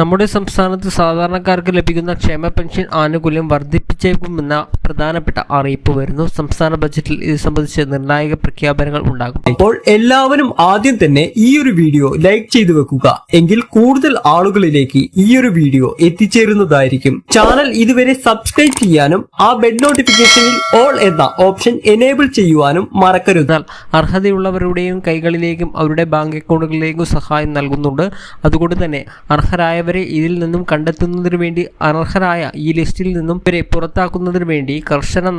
നമ്മുടെ സംസ്ഥാനത്ത് സാധാരണക്കാർക്ക് ലഭിക്കുന്ന ക്ഷേമ പെൻഷൻ ആനുകൂല്യം വർദ്ധിപ്പിച്ചേക്കുമെന്ന പ്രധാനപ്പെട്ട അറിയിപ്പ് വരുന്നു. സംസ്ഥാന ബജറ്റിൽ ഇത് സംബന്ധിച്ച് നിർണായക പ്രഖ്യാപനങ്ങൾ ഉണ്ടാകും. അപ്പോൾ എല്ലാവരും ആദ്യം തന്നെ ഈ ഒരു വീഡിയോ ലൈക്ക് ചെയ്തു വെക്കുക. എങ്കിൽ കൂടുതൽ ആളുകളിലേക്ക് ഈ ഒരു വീഡിയോ എത്തിച്ചേരുന്നതായിരിക്കും. ചാനൽ ഇതുവരെ സബ്സ്ക്രൈബ് ചെയ്യാനും ആ ബെഡ് നോട്ടിഫിക്കേഷനിൽ ഓൾ എന്ന ഓപ്ഷൻ എനേബിൾ ചെയ്യുവാനും മറക്കരുത്. അർഹതയുള്ളവരുടെയും കൈകളിലേക്കും അവരുടെ ബാങ്ക് അക്കൗണ്ടുകളിലേക്കും സഹായം നൽകുന്നുണ്ട്. അതുകൊണ്ട് തന്നെ അർഹരായവരെ ഇതിൽ നിന്നും കണ്ടെത്തുന്നതിനു വേണ്ടി അനർഹരായ ഈ ലിസ്റ്റിൽ നിന്നും ഇവരെ പുറത്താക്കുന്നതിനു വേണ്ടി കർശന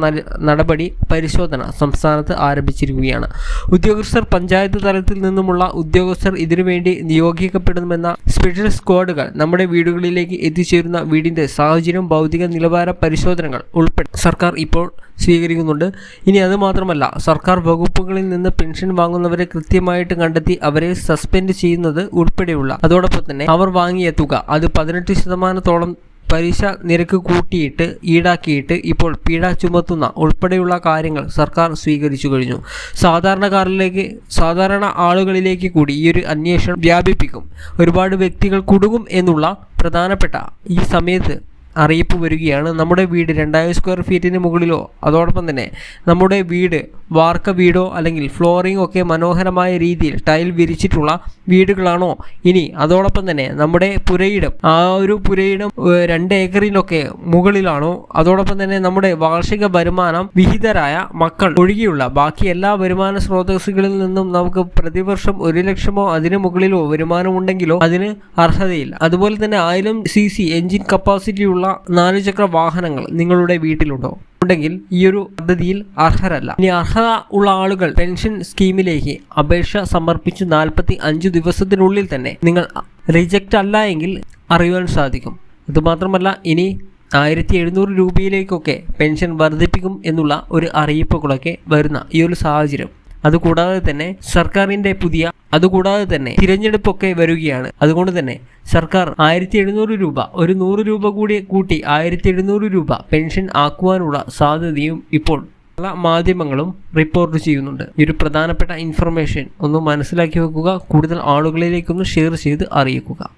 നടപടി പരിശോധന സംസ്ഥാനത്ത് ആരംഭിച്ചിരിക്കുകയാണ്. ഉദ്യോഗസ്ഥർ പഞ്ചായത്ത് തലത്തിൽ നിന്നുമുള്ള ഉദ്യോഗസ്ഥർ ഇതിനുവേണ്ടി നിയോഗിക്കപ്പെടുമെന്ന സ്പെഷ്യൽ സ്ക്വാഡുകൾ നമ്മുടെ വീടുകളിലേക്ക് എത്തിച്ചേരുന്ന വീടിന്റെ സാഹചര്യം ഭൗതിക നിലവാര പരിശോധനകൾ ഉൾപ്പെടെ സർക്കാർ ഇപ്പോൾ സ്വീകരിക്കുന്നുണ്ട്. ഇനി അത് മാത്രമല്ല സർക്കാർ വകുപ്പുകളിൽ നിന്ന് പെൻഷൻ വാങ്ങുന്നവരെ കൃത്യമായിട്ട് കണ്ടെത്തി അവരെ സസ്പെൻഡ് ചെയ്യുന്നത് ഉൾപ്പെടെയുള്ള അതോടൊപ്പം തന്നെ അവർ വാങ്ങിയ തുക അത് പതിനെട്ട് ശതമാനത്തോളം പലിശ നിരക്ക് കൂട്ടിയിട്ട് ഈടാക്കിയിട്ട് ഇപ്പോൾ പിഴ ചുമത്തുന്ന ഉൾപ്പെടെയുള്ള കാര്യങ്ങൾ സർക്കാർ സ്വീകരിച്ചു കഴിഞ്ഞു. സാധാരണക്കാരിലേക്ക് സാധാരണ ആളുകളിലേക്ക് കൂടി ഈ ഒരു അന്വേഷണം വ്യാപിപ്പിക്കും. ഒരുപാട് വ്യക്തികൾ കുടുങ്ങും എന്നുള്ള പ്രധാനപ്പെട്ട ഈ സമയത്ത് അറിയിപ്പ് വരികയാണ്. നമ്മുടെ വീട് രണ്ടായിരം സ്ക്വയർ ഫീറ്റിന് മുകളിലോ അതോടൊപ്പം തന്നെ നമ്മുടെ വീട് വാർക്ക വീടോ അല്ലെങ്കിൽ ഫ്ലോറിംഗ് ഒക്കെ മനോഹരമായ രീതിയിൽ ടൈൽ വിരിച്ചിട്ടുള്ള വീടുകളാണോ? ഇനി അതോടൊപ്പം തന്നെ നമ്മുടെ പുരയിടം. ആ ഒരു പുരയിടം രണ്ട് ഏക്കറിലൊക്കെ മുകളിലാണോ? അതോടൊപ്പം തന്നെ നമ്മുടെ വാർഷിക വരുമാനം വിഹിതരായ മക്കൾ. ഒഴികെയുള്ള ബാക്കി എല്ലാ വരുമാന സ്രോതസ്സുകളിൽ നിന്നും നമുക്ക് പ്രതിവർഷം ഒരു ലക്ഷമോ അതിനു മുകളിലോ വരുമാനം ഉണ്ടെങ്കിലോ അതിന് അർഹതയില്ല. അതുപോലെ തന്നെ ആയിരം സി എഞ്ചിൻ കപ്പാസിറ്റിയുള്ള നാലുചക്ര വാഹനങ്ങൾ നിങ്ങളുടെ വീട്ടിലുണ്ടോ? ഉണ്ടെങ്കിൽ ഈ ഒരു പദ്ധതിയിൽ അർഹരല്ല. ഇനി അർഹത ഉള്ള ആളുകൾ പെൻഷൻ സ്കീമിലേക്ക് അപേക്ഷ സമർപ്പിച്ച് നാൽപ്പത്തി അഞ്ച് ദിവസത്തിനുള്ളിൽ തന്നെ നിങ്ങൾ റിജക്റ്റ് അല്ല എങ്കിൽ അറിയുവാൻ സാധിക്കും. അതുമാത്രമല്ല ഇനി ആയിരത്തി എഴുന്നൂറ് രൂപയിലേക്കൊക്കെ പെൻഷൻ വർദ്ധിപ്പിക്കും എന്നുള്ള ഒരു അറിയിപ്പുകളൊക്കെ വരുന്ന ഈ ഒരു സാഹചര്യം. അതുകൂടാതെ തന്നെ സർക്കാരിന്റെ പുതിയ അതുകൂടാതെ തന്നെ തിരഞ്ഞെടുപ്പൊക്കെ വരികയാണ്. അതുകൊണ്ട് തന്നെ സർക്കാർ ആയിരത്തി എഴുന്നൂറ് രൂപ ഒരു നൂറ് രൂപ കൂടി കൂട്ടി ആയിരത്തി എഴുന്നൂറ് രൂപ പെൻഷൻ ആക്കുവാനുള്ള സാധ്യതയും ഇപ്പോൾ പല മാധ്യമങ്ങളും റിപ്പോർട്ട് ചെയ്യുന്നുണ്ട്. ഈ ഒരു പ്രധാനപ്പെട്ട ഇൻഫർമേഷൻ ഒന്ന് മനസ്സിലാക്കി വെക്കുക. കൂടുതൽ ആളുകളിലേക്കൊന്ന് ഷെയർ ചെയ്ത് അറിയിക്കുക.